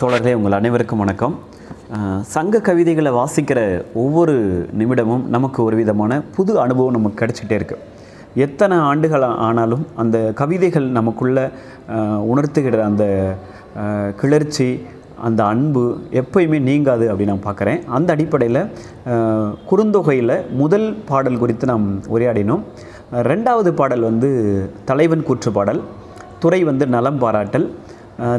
தோழர்களே உங்கள் அனைவருக்கும் வணக்கம். சங்க கவிதைகளை வாசிக்கிற ஒவ்வொரு நிமிடமும் நமக்கு ஒரு விதமான புது அனுபவம் நமக்கு கிடச்சிட்டே இருக்குது எத்தனை ஆண்டுகள் ஆனாலும் அந்த கவிதைகள் நமக்குள்ள உணர்த்துகிற அந்த கிளர்ச்சி அந்த அன்பு எப்பயுமே நீங்காது அப்படின்னு நான் பார்க்குறேன். அந்த அடிப்படையில் குறுந்தொகையில் முதல் பாடல் குறித்து நாம் உரையாடினோம். ரெண்டாவது பாடல் வந்து தலைவன் கூற்று பாடல் துறை வந்து நலம் பாராட்டல்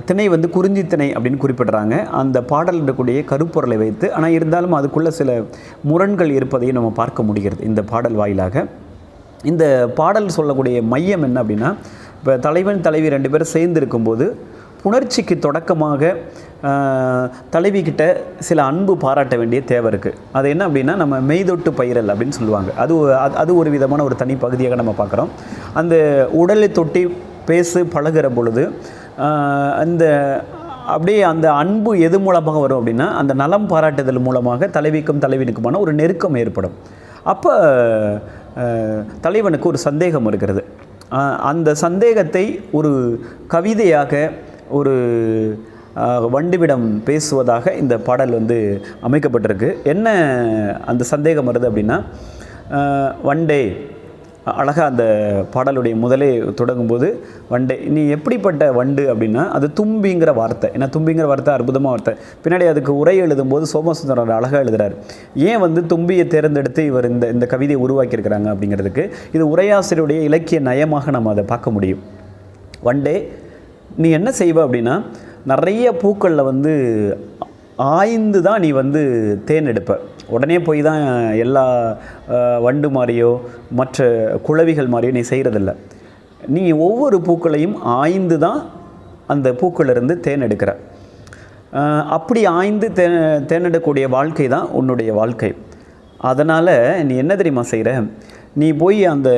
திணை வந்து குறிஞ்சி திணை அப்படின்னு குறிப்பிடுறாங்க. அந்த பாடல் இருக்கக்கூடிய கருப்பொருளை வைத்து ஆனால் இருந்தாலும் அதுக்குள்ளே சில முரண்கள் இருப்பதையும் நம்ம பார்க்க முடிகிறது இந்த பாடல் வாயிலாக. இந்த பாடல் சொல்லக்கூடிய மையம் என்ன அப்படின்னா இப்போ தலைவன் தலைவி ரெண்டு பேரும் சேர்ந்து இருக்கும்போது புணர்ச்சிக்கு தொடக்கமாக தலைவிக்கிட்ட சில அன்பு பாராட்ட வேண்டிய தேவை இருக்குது அது என்ன அப்படின்னா நம்ம மெய்தொட்டு பயிரல் அப்படின்னு சொல்லுவாங்க. அது அது- அது ஒரு விதமான ஒரு தனி பகுதியாக நம்ம பார்க்குறோம். அந்த உடலை தொட்டி பேசு பழகுற பொழுது அந்த அப்படியே அந்த அன்பு எது மூலமாக வரும் அப்படின்னா அந்த நலம் பாராட்டுதல் மூலமாக தலைவிக்கும் தலைவனுக்குமான ஒரு நெருக்கம் ஏற்படும். அப்போ தலைவனுக்கு ஒரு சந்தேகம் இருக்கிறது. அந்த சந்தேகத்தை ஒரு கவிதையாக ஒரு வண்டுவிடம் பேசுவதாக இந்த பாடல் வந்து அமைக்கப்பட்டிருக்கு. என்ன அந்த சந்தேகம் வருது அப்படின்னா வண்டே அழகாக அந்த பாடலுடைய முதலே தொடங்கும்போது வண்டை நீ எப்படிப்பட்ட வண்டு? அப்படின்னா அது தும்பிங்கிற வார்த்தை. ஏன்னா தும்பிங்கிற வார்த்தை அற்புதமாக வார்த்தை பின்னாடி அதுக்கு உரை எழுதும்போது சோமசுந்தரர் அழகாக எழுதுகிறார் ஏன் வந்து தும்பியை தேர்ந்தெடுத்து இவர் இந்த இந்த கவிதையை உருவாக்கியிருக்கிறாங்க அப்படிங்கிறதுக்கு இது உரையாசிரியருடைய இலக்கிய நயமாக நம்ம அதை பார்க்க முடியும். வண்டே நீ என்ன செய்வ? அப்படின்னா நிறைய பூக்களில் வந்து ஆய்ந்து தான் நீ வந்து தேன் எடுப்ப. உடனே போய் தான் எல்லா வண்டு மாதிரியோ மற்ற குளவிகள் மாதிரியோ நீ செய்கிறதில்ல நீ ஒவ்வொரு பூக்களையும் ஆய்ந்து தான் அந்த பூக்களிலிருந்து தேன் எடுக்கிற அப்படி ஆய்ந்து தே தேனெடுக்கக்கூடிய வாழ்க்கை தான் உன்னுடைய வாழ்க்கை. அதனால் நீ என்ன தெரியுமா செய்கிற நீ போய் அந்த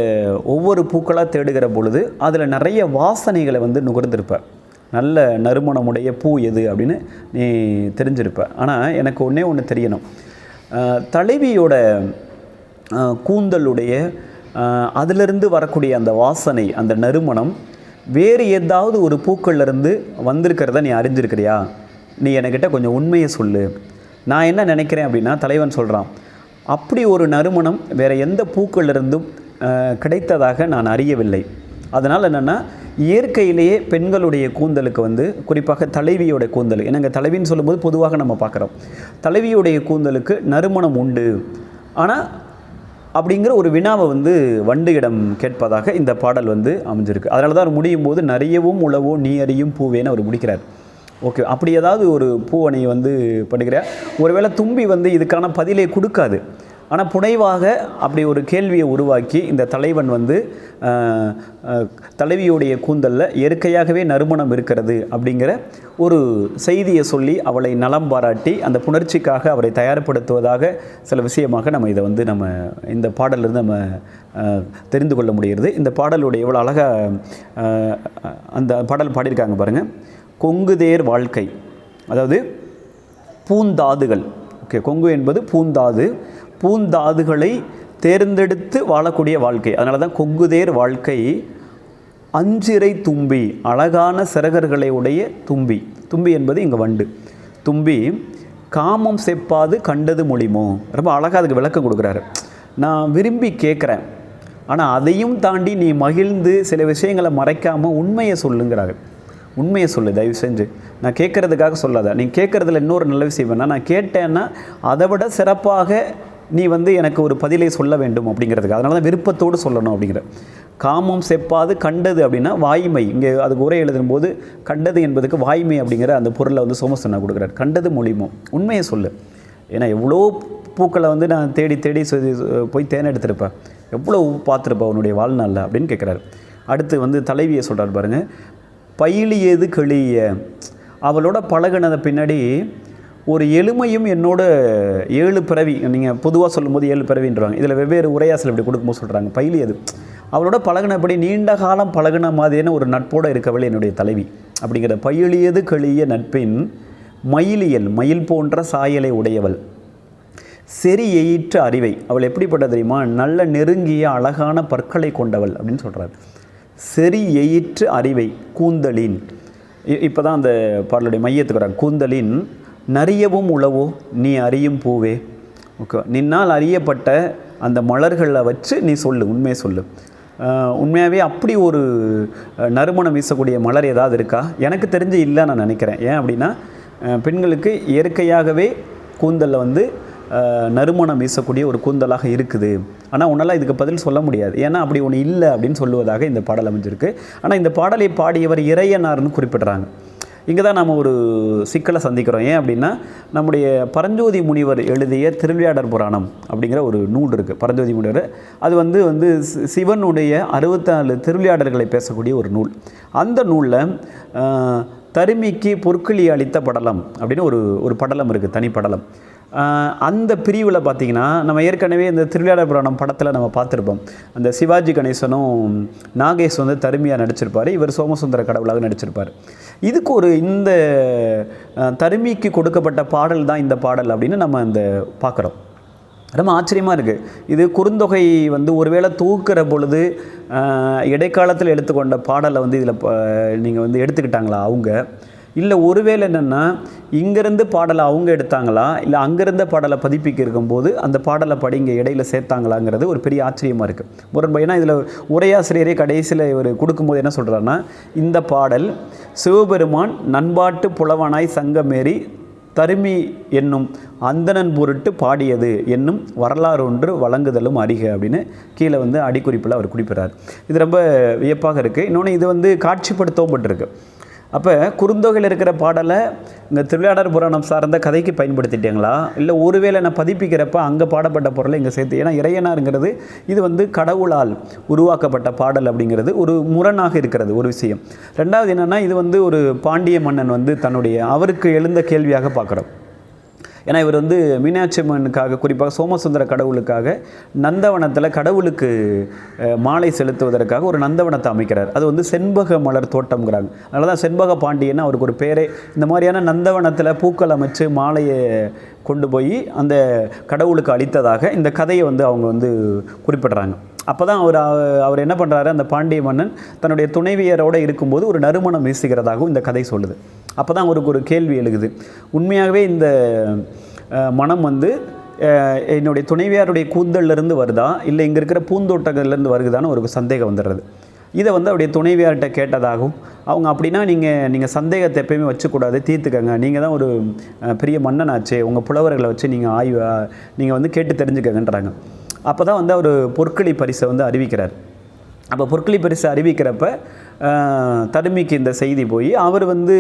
ஒவ்வொரு பூக்களாக தேடுகிற பொழுது அதில் நிறைய வாசனைகளை வந்து நுகர்ந்திருப்ப. நல்ல நறுமணமுடைய பூ எது அப்படின்னு நீ தெரிஞ்சிருப்ப. ஆனால் எனக்கு ஒன்றே ஒன்று தெரியணும். தலைவியோட கூந்தலுடைய அதிலிருந்து வரக்கூடிய அந்த வாசனை அந்த நறுமணம் வேறு ஏதாவது ஒரு பூக்கள்லேருந்து வந்திருக்கிறத நீ அறிஞ்சிருக்கிறியா நீ என்கிட்ட கொஞ்சம் உண்மையை சொல்லு. நான் என்ன நினைக்கிறேன் அப்படின்னா தலைவன் சொல்கிறான் அப்படி ஒரு நறுமணம் வேறு எந்த பூக்கள்லிருந்தும் கிடைத்ததாக நான் அறியவில்லை. அதனால் என்னென்னா இயற்கையிலேயே பெண்களுடைய கூந்தலுக்கு வந்து குறிப்பாக தலைவியோட கூந்தல். ஏன்னா தலைவின்னு சொல்லும்போது பொதுவாக நம்ம பார்க்குறோம். தலைவியுடைய கூந்தலுக்கு நறுமணம் உண்டு. ஆனால் அப்படிங்கிற ஒரு வினாவை வந்து வண்டுயிடம் கேட்பதாக இந்த பாடல் வந்து அமைஞ்சிருக்கு. அதனால தான் அவர் முடியும் போது நிறையவும் உழவோ நீ அறியும் பூவேன்னு அவர் முடிக்கிறார். ஓகே அப்படி ஏதாவது ஒரு பூவணி வந்து பண்ணுகிறார். ஒருவேளை தும்பி வந்து இதுக்கான பதிலே கொடுக்காது. ஆனால் புனைவாக அப்படி ஒரு கேள்வியை உருவாக்கி இந்த தலைவன் வந்து தலைவியுடைய கூந்தலில் இயற்கையாகவே நறுமணம் இருக்கிறது அப்படிங்கிற ஒரு செய்தியை சொல்லி அவளை நலம் பாராட்டி அந்த புணர்ச்சிக்காக அவரை தயார்படுத்துவதாக சில விஷயமாக நம்ம இதை வந்து நம்ம இந்த பாடலிருந்து நம்ம தெரிந்து கொள்ள முடிகிறது. இந்த பாடலுடைய எவ்வளோ அழகாக அந்த பாடல் பாடியிருக்காங்க பாருங்கள் கொங்குதேர் வாழ்க்கை அதாவது பூந்தாதுகள் ஓகே கொங்கு என்பது பூந்தாது பூந்தாதுகளை தேர்ந்தெடுத்து வாழக்கூடிய வாழ்க்கை. அதனால தான் கொங்குதேர் வாழ்க்கை அஞ்சிறை தும்பி அழகான சிறகர்களை உடைய தும்பி. தும்பி என்பது இங்கே வண்டு. தும்பி காமம் செப்பாது கண்டது மொழிமோ. ரொம்ப அழகாக அதுக்கு விளக்கம் கொடுக்குறாரு. நான் விரும்பி கேட்குறேன். ஆனால் அதையும் தாண்டி நீ மகிழ்ந்து சில விஷயங்களை மறைக்காமல் உண்மையை சொல்லுங்கிறாரு உண்மையை சொல்லு தயவு செஞ்சு. நான் கேட்குறதுக்காக சொல்லாத. நீ கேட்குறதுல இன்னொரு நல்ல விஷயம் என்ன நான் கேட்டேன்னா அதை விட சிறப்பாக நீ வந்து எனக்கு ஒரு பதிலை சொல்ல வேண்டும் அப்படிங்கிறதுக்கு. அதனால தான் விருப்பத்தோடு சொல்லணும் அப்படிங்கிற. காமம் செப்பாது கண்டது அப்படின்னா வாய்மை. இங்கே அது உரை எழுதும்போது கண்டது என்பதுக்கு வாய்மை அப்படிங்கிற அந்த பொருளை வந்து சோமசனா கொடுக்குறாரு. கண்டது மொழிமோ உண்மையை சொல்லு. ஏன்னா எவ்வளோ பூக்களை வந்து நான் தேடி தேடி போய் தேன் எடுத்துருப்பேன் எவ்வளோ பார்த்துருப்பேன் உன்னுடைய வாழ்நாளில் அப்படின்னு கேட்குறாரு. அடுத்து வந்து தலைவியை சொல்கிறார் பாருங்கள் பயிலியது கெளிய? அவளோட பழகுனத பின்னாடி ஒரு எளிமையும் என்னோட ஏழு பிறவி நீங்கள் பொதுவாக சொல்லும்போது ஏழு பிறவின்றாங்க இதில் வெவ்வேறு உரையாசல் இப்படி கொடுக்கும்போது சொல்கிறாங்க பயிலியது அவளோட பழகினபடி நீண்ட காலம் பழகுன மாதிரியான ஒரு நட்போடு இருக்கவள் என்னுடைய தலைவி. அப்படிங்கிற பயிலியது கழிய நட்பின் மயிலியல் மயில் போன்ற சாயலை உடையவள். செறி எயிற்ற அறிவை. அவள் எப்படிப்பட்ட தெரியுமா? நல்ல நெருங்கிய அழகான பற்களை கொண்டவள் அப்படின்னு சொல்கிறார் செறி எயிற்று அறிவை கூந்தலின். இப்போ தான் அந்த பாடலுடைய மையத்துக்கு வராங்க. கூந்தலின் நரியவும் உளவோ நீ அறியும் பூவே. ஓகே நின்னால் அறியப்பட்ட அந்த மலர்களை வச்சு நீ சொல்லு உண்மையை சொல்லு. உண்மையாகவே அப்படி ஒரு நறுமணம் வீசக்கூடிய மலர் ஏதாவது இருக்கா? எனக்கு தெரிஞ்சு இல்லை நான் நினைக்கிறேன். ஏன் அப்படின்னா பெண்களுக்கு இயற்கையாகவே கூந்தலில் வந்து நறுமணம் வீசக்கூடிய ஒரு கூந்தலாக இருக்குது. ஆனால் உன்னால் இதுக்கு பதில் சொல்ல முடியாது. ஏன்னா அப்படி ஒன்று இல்லை அப்படின்னு சொல்லுவதாக இந்த பாடல் அமைஞ்சிருக்கு. ஆனால் இந்த பாடலை பாடியவர் இறையனார்னு குறிப்பிட்றாங்க. இங்கே தான் நம்ம ஒரு சிக்கலை சந்திக்கிறோம். ஏன் அப்படின்னா நம்முடைய பரஞ்சோதி முனிவர் எழுதிய திருவிளையாடர் புராணம் அப்படிங்கிற ஒரு நூல் இருக்குது பரஞ்சோதி முனிவர். அது வந்து வந்து சி- சிவனுடைய அறுபத்தாலு திருவிளையாடல்களை பேசக்கூடிய ஒரு நூல். அந்த நூலில் தருமிக்கு பொற்கிளி அளித்த படலம் அப்படின்னு ஒரு ஒரு படலம் இருக்குது தனி படலம் அந்த பிரிவில் பார்த்தீங்கன்னா நம்ம ஏற்கனவே இந்த திருவிளையாடல் புராணம் படத்தில் நம்ம பார்த்துருப்போம். அந்த சிவாஜி கணேசனும் நாகேஷ் வந்து தருமையாக நடிச்சிருப்பார். இவர் சோமசுந்தர கடவுளாக நடிச்சிருப்பார். இதுக்கு ஒரு இந்த தருமிக்கு கொடுக்கப்பட்ட பாடல் தான் இந்த பாடல் அப்படின்னு நம்ம இந்த பார்க்குறோம் ரொம்ப ஆச்சரியமாக இருக்குது இது குறுந்தொகை வந்து ஒருவேளை தூக்குற பொழுது இடைக்காலத்தில் எடுத்துக்கொண்ட பாடலை வந்து இதில் நீங்கள் வந்து எடுத்துக்கிட்டாங்களா அவங்க? இல்லை ஒருவேளை என்னென்னா இங்கேருந்து பாடலை அவங்க எடுத்தாங்களா? இல்லை அங்கேருந்த பாடலை பதிப்பிக்க இருக்கும்போது அந்த பாடலை படிங்க இடையில சேர்த்தாங்களாங்கிறது ஒரு பெரிய ஆச்சரியமாக இருக்குது முரண்பை ஏன்னா இதில் உரையாசிரியரே கடைசியில் இவர் கொடுக்கும்போது என்ன சொல்கிறாருன்னா இந்த பாடல் சிவபெருமான் நண்பாட்டு புலவனாய் சங்கமேறி தருமி என்னும் அந்தணன் பொருட்டு பாடியது என்னும் வரலாறு ஒன்று வழங்குதலும் அறிக அப்படின்னு கீழே வந்து அடிக்குறிப்பில் அவர் குறிப்பிட்றார். இது ரொம்ப வியப்பாக இருக்குது இன்னொன்று இது வந்து காட்சிப்படுத்தவும் பட்டிருக்கு. அப்போ குறுந்தொகையில் இருக்கிற பாடலை இங்கே திருவிளையாடர் புராணம் சார்ந்த கதைக்கு பயன்படுத்திட்டீங்களா? இல்லை ஒருவேளை நான் பதிப்பிக்கிறப்ப அங்கே பாடப்பட்ட பொருளை இங்கே சேர்த்து ஏன்னா இறையனாருங்கிறது இது வந்து கடவுளால் உருவாக்கப்பட்ட பாடல் அப்படிங்கிறது ஒரு முரணாக இருக்கிறது ஒரு விஷயம். ரெண்டாவது என்னென்னா இது வந்து ஒரு பாண்டிய மன்னன் வந்து தன்னுடைய அவருக்கு எழுந்த கேள்வியாக பார்க்குறோம். ஏன்னா இவர் வந்து மீனாட்சி அம்மனுக்காக குறிப்பாக சோமசுந்தர கடவுளுக்காக நந்தவனத்தில் கடவுளுக்கு மாலை செலுத்துவதற்காக ஒரு நந்தவனத்தை அமைக்கிறார். அது வந்து செண்பக மலர் தோட்டம்ங்கிறாங்க. அதனால தான் செண்பக பாண்டியன்னு அவருக்கு ஒரு பேரே. இந்த மாதிரியான நந்தவனத்தில் பூக்கள் அமைச்சு மாலையை கொண்டு போய் அந்த கடவுளுக்கு அளித்ததாக இந்த கதையை வந்து அவங்க வந்து குறிப்பிடுறாங்க. அப்போ தான் அவர் அவர் என்ன பண்ணுறாரு அந்த பாண்டிய மன்னன் தன்னுடைய துணைவியரோடு இருக்கும்போது ஒரு நறுமணம் வீசுகிறதாகவும் இந்த கதை சொல்லுது. அப்போ தான் அவருக்கு ஒரு கேள்வி எழுகுது. உண்மையாகவே இந்த மனம் வந்து என்னுடைய துணைவியாருடைய கூந்தல்லேருந்து வருதா? இல்லை இங்கே இருக்கிற பூந்தோட்டங்கள்லேருந்து வருகுதான்னு ஒரு சந்தேகம் வந்துடுறது. இதை வந்து அவருடைய துணைவியார்கிட்ட கேட்டதாகவும் அவங்க அப்படின்னா நீங்கள் நீங்கள் சந்தேகத்தை எப்பயுமே வச்சுக்கூடாது தீர்த்துக்கங்க. நீங்கள் தான் ஒரு பெரிய பெரிய மன்னனாச்சே உங்கள் புலவர்களை வச்சு நீங்கள் ஆய்வு நீங்கள் வந்து கேட்டு தெரிஞ்சுக்கங்கன்றாங்க. அப்போ தான் வந்து அவர் பொற்களி பரிசை வந்து அறிவிக்கிறார். அப்போ பொற்களி பரிசு அறிவிக்கிறப்ப தடுமிக்கு இந்த செய்தி போய் அவர் வந்து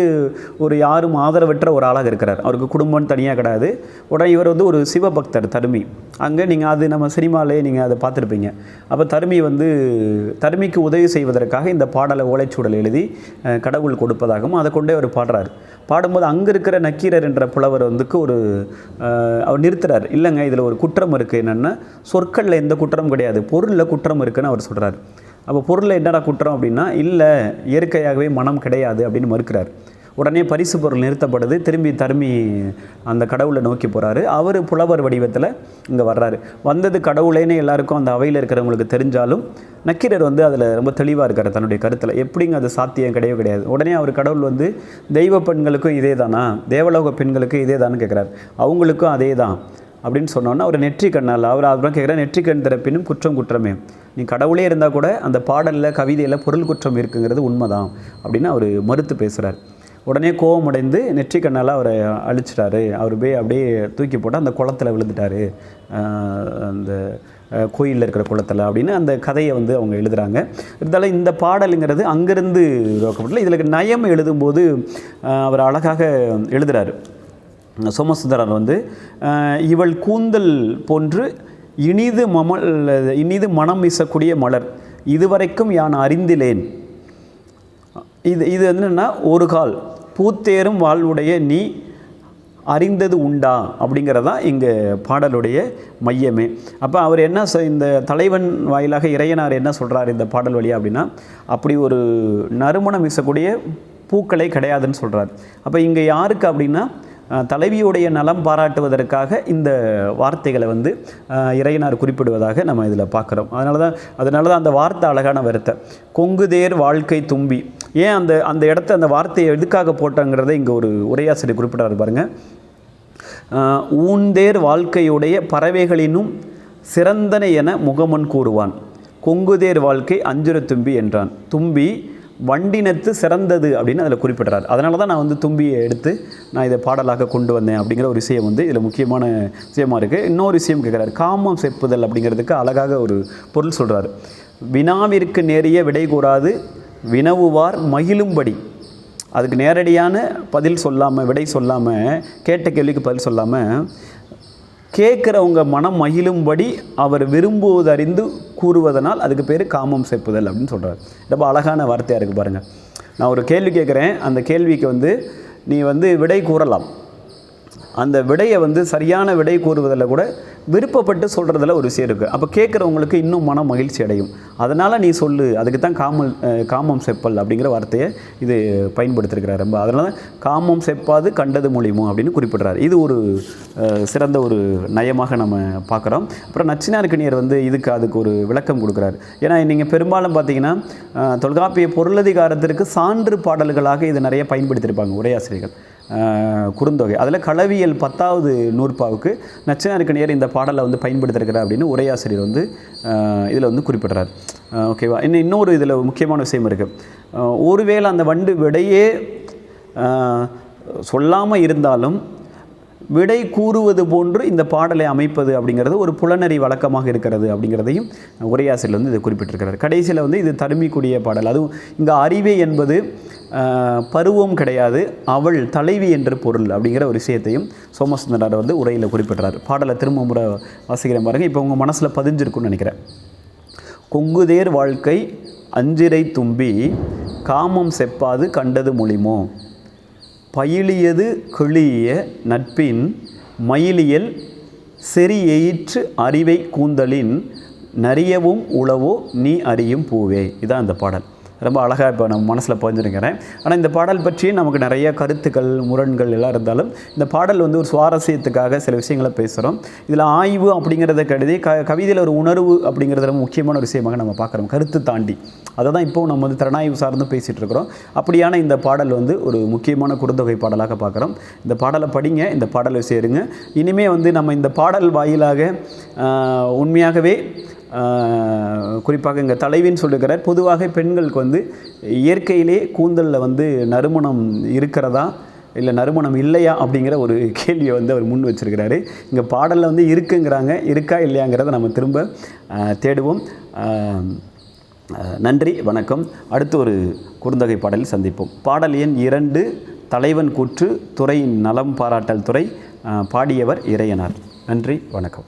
ஒரு யாரும் ஆதரவற்ற ஒரு ஆளாக இருக்கிறார். அவருக்கு குடும்பம் தனியாக கிடையாது. உடனே இவர் வந்து ஒரு சிவபக்தர் தருமி. அங்கே நீங்கள் அது நம்ம சினிமாலே நீங்கள் அதை பார்த்துருப்பீங்க. அப்போ தருமி வந்து தருமிக்கு உதவி செய்வதற்காக இந்த பாடலை ஓலைச்சூடல் எழுதி கடவுள் கொடுப்பதாகவும் அதை கொண்டே அவர் பாடுறார். பாடும்போது அங்கே இருக்கிற நக்கீரர் என்ற புலவர் வந்துக்கு ஒரு அவர் நிறுத்துறார். இல்லைங்க இதில் ஒரு குற்றம் இருக்குது என்னென்னா சொற்களில் எந்த குற்றம் கிடையாது. பொருளில் குற்றம் இருக்குதுன்னு அவர் சொல்கிறார் அப்போ பொருளை என்னடா குற்றம் அப்படின்னா இல்லை இயற்கையாகவே மனம் கிடையாது அப்படின்னு மறுக்கிறார். உடனே பரிசு பொருள் நிறுத்தப்படுது. திரும்பி தருமி அந்த கடவுளை நோக்கி போகிறாரு அவர் புலவர் வடிவத்தில் இங்கே வர்றாரு. வந்தது கடவுளேன்னு எல்லாருக்கும் அந்த அவையில் இருக்கிறவங்களுக்கு தெரிஞ்சாலும் நக்கீரர் வந்து அதில் ரொம்ப தெளிவாக இருக்கார் தன்னுடைய கருத்தில். எப்படிங்க அது சாத்தியம் கிடையவே கிடையாது. உடனே அவர் கடவுள் வந்து தெய்வ பெண்களுக்கும் இதே தானா தேவலோக பெண்களுக்கும் இதே தான்னு கேட்குறாரு அவங்களுக்கும் அதே தான் அப்படின்னு சொன்னோன்னா அவர் நெற்றி கண்ணால் அவர் அப்புறம் கேட்குற நெற்றி கண் திறப்பினும் குற்றம் குற்றமே. நீ கடவுளே இருந்தால் கூட அந்த பாடலில் கவிதையில் பொருள் குற்றம் இருக்குங்கிறது உண்மைதான். அப்படின்னு அவர் மறுத்து பேசுகிறார் உடனே கோவமடைந்து நெற்றி கண்ணால் அவரை அழிச்சிட்டாரு. அவர் போய் அப்படியே தூக்கி போட்டு அந்த குளத்தில் விழுந்துட்டாரு. அந்த கோயிலில் இருக்கிற குளத்தில் அப்படின்னு அந்த கதையை வந்து அவங்க எழுதுகிறாங்க இருந்தாலும் இந்த பாடலுங்கிறது அங்கேருந்து உருவாக்கப்படல இதில் நயம் எழுதும்போது அவர் அழகாக எழுதுகிறாரு சோமசுந்தரர் வந்து இவள் கூந்தல் போன்று இனிது மமல் இனிது மனம் வீசக்கூடிய மலர். இதுவரைக்கும் யான் அறிந்திலேன். இது இது என்னென்னா ஒரு கால் பூத்தேரும் வாழ்வுடைய நீ அறிந்தது உண்டா? அப்படிங்கிறதான் இங்கே பாடலுடைய மையமே. அப்போ அவர் என்ன இந்த தலைவன் வாயிலாக இறையனார் என்ன சொல்கிறார் இந்த பாடல் வழியாக அப்படின்னா அப்படி ஒரு நறுமணம் வீசக்கூடிய பூக்களை கிடையாதுன்னு சொல்கிறார் அப்போ இங்கே யாருக்கு அப்படின்னா தலைவியுடைய நலம் பாராட்டுவதற்காக இந்த வார்த்தைகளை வந்து இறையனார் குறிப்பிடுவதாக நம்ம இதில் பார்க்குறோம். அதனால தான் அதனால தான் அந்த வார்த்தை அழகான வருத்தை. கொங்குதேர் வாழ்க்கை தும்பி. ஏன் அந்த அந்த இடத்த அந்த வார்த்தையை எதுக்காக போட்டாங்கிறதை இங்கே ஒரு உரையாசிரியர் குறிப்பிட்டார் பாருங்க. ஊந்தேர் ஊன்தேர் வாழ்க்கையுடைய பறவைகளினும் சிறந்தனை என முகமன் கூறுவான். கொங்குதேர் வாழ்க்கை அஞ்சுர தும்பி என்றான். தும்பி வண்டினத்து சிறந்தது அப்படின்னு அதில் குறிப்பிடுறார். அதனால தான் நான் வந்து தும்பியை எடுத்து நான் இதை பாடலாக கொண்டு வந்தேன் அப்படிங்கிற ஒரு விஷயம் வந்து இதில் முக்கியமான விஷயமா இருக்குது இன்னொரு விஷயம் கேட்குறாரு. காமம் செப்புதல் அப்படிங்கிறதுக்கு அழகாக ஒரு பொருள் சொல்கிறார் வினாவிற்கு நேரிய விடை கூறாது வினவுவார் மகிழும்படி. அதுக்கு நேரடியான பதில் சொல்லாமல் விடை சொல்லாமல் கேட்ட கேள்விக்கு பதில் சொல்லாமல் கேட்குறவங்க மனம் மகிழும்படி அவர் விரும்புவதறிந்து கூறுவதனால் அதுக்கு பேர் காமம் செப்புதல் அப்படின்னு சொல்கிறார் ரொம்ப அழகான வார்த்தையாக இருக்குது பாருங்கள் நான் ஒரு கேள்வி கேட்குறேன். அந்த கேள்விக்கு வந்து நீ வந்து விடை கூறலாம். அந்த விடையை வந்து சரியான விடை கூறுவதில் கூட விருப்பப்பட்டு சொல்கிறதுல ஒரு விஷயம் இருக்குது அப்போ கேட்குறவங்களுக்கு இன்னும் மன மகிழ்ச்சி அடையும். அதனால் நீ சொல்லு அதுக்கு தான் காமல் காமம் செப்பல் அப்படிங்கிற வார்த்தையை இது பயன்படுத்திருக்கிறார் ரொம்ப. அதனால தான் காமம் செப்பாது கண்டது மொழிமோ அப்படின்னு குறிப்பிடுறார். இது ஒரு சிறந்த ஒரு நயமாக நம்ம பார்க்குறோம். அப்புறம் நச்சினார்கணியர் வந்து இதுக்கு அதுக்கு ஒரு விளக்கம் கொடுக்குறாரு. ஏன்னா நீங்கள் பெரும்பாலும் பார்த்தீங்கன்னா தொல்காப்பிய பொருளதிகாரத்திற்கு சான்று பாடல்களாக இது நிறைய பயன்படுத்தியிருப்பாங்க உரையாசிரியர்கள். குறுந்தொகை. அதில் களவியல் பத்தாவது நூற்பாவுக்கு நச்சினார்க்கணியர் இந்த பாடலை வந்து பயன்படுத்திருக்கிறார் அப்படின்னு உரையாசிரியர் வந்து இதில் வந்து குறிப்பிடுறார். ஓகேவா இன்னும் இன்னொரு இதில் முக்கியமான விஷயம் இருக்குது ஒருவேளை அந்த வண்டு விடையே சொல்லாமல் இருந்தாலும் விடை கூறுவது போன்று இந்த பாடலை அமைப்பது அப்படிங்கிறது ஒரு புலனறி வழக்கமாக இருக்கிறது அப்படிங்கிறதையும் உரையாசிரியர் வந்து இதை குறிப்பிட்டிருக்கிறார். கடைசியில் வந்து இது தருமிக்கூடிய பாடல். அதுவும் இங்கே அறிவை என்பது பருவம் கிடையாது அவள் தலைவி என்று பொருள் அப்படிங்கிற ஒரு விஷயத்தையும் சோமசுந்தரர் வந்து உரையில் குறிப்பிட்றார். பாடலை திரும்ப முறை வாசிக்கிறேன் பாருங்கள் இப்போ உங்கள் மனசில் பதிஞ்சிருக்குன்னு நினைக்கிறேன். கொங்குதேர் வாழ்க்கை அஞ்சிரை தும்பி காமம் செப்பாது கண்டது மொழிமோ? பயிலியது கிளிய நட்பின் மயிலியல் செறியெயிற்று அறிவை கூந்தலின் நறியவும் உளவோ நீ அறியும் பூவே? இதான் அந்த பாடல். ரொம்ப அழகாக இப்போ நம்ம மனசில் பதிஞ்சிருக்கிறேன் ஆனால் இந்த பாடல் பற்றி நமக்கு நிறைய கருத்துக்கள் முரண்கள் எல்லாம் இருந்தாலும் இந்த பாடல் வந்து ஒரு சுவாரஸ்யத்துக்காக சில விஷயங்களை பேசுகிறோம் இதில் ஆய்வு அப்படிங்கிறத கருதி க கவிதையில் ஒரு உணர்வு அப்படிங்கிறது ரொம்ப முக்கியமான ஒரு விஷயமாக நம்ம பார்க்குறோம். கருத்து தாண்டி. அதை தான் இப்போ நம்ம வந்து திறனாய்வு சார்ந்து பேசிகிட்டு இருக்கிறோம். அப்படியான இந்த பாடல் வந்து ஒரு முக்கியமான குறுந்தொகை பாடலாக பார்க்குறோம். இந்த பாடலை படிங்க இந்த பாடலை சேருங்க. இனிமே வந்து நம்ம இந்த பாடல் வாயிலாக உண்மையாகவே குறிப்பாக இங்கே தலைவின்னு சொல்லுகிறார் பொதுவாக பெண்களுக்கு வந்து இயற்கையிலே கூந்தலில் வந்து நறுமணம் இருக்கிறதா? இல்லை நறுமணம் இல்லையா? அப்படிங்கிற ஒரு கேள்வியை வந்து அவர் முன் வச்சுருக்கிறாரு. இங்கே பாடலில் வந்து இருக்குங்கிறாங்க. இருக்கா இல்லையாங்கிறத நம்ம திரும்ப தேடுவோம். நன்றி வணக்கம். அடுத்து ஒரு குறுந்தகை பாடலில் சந்திப்போம். பாடல் எண் இரண்டு தலைவன் கூற்று துறையின் நலம் பாராட்டல் துறை பாடியவர் இறையனார். நன்றி வணக்கம்.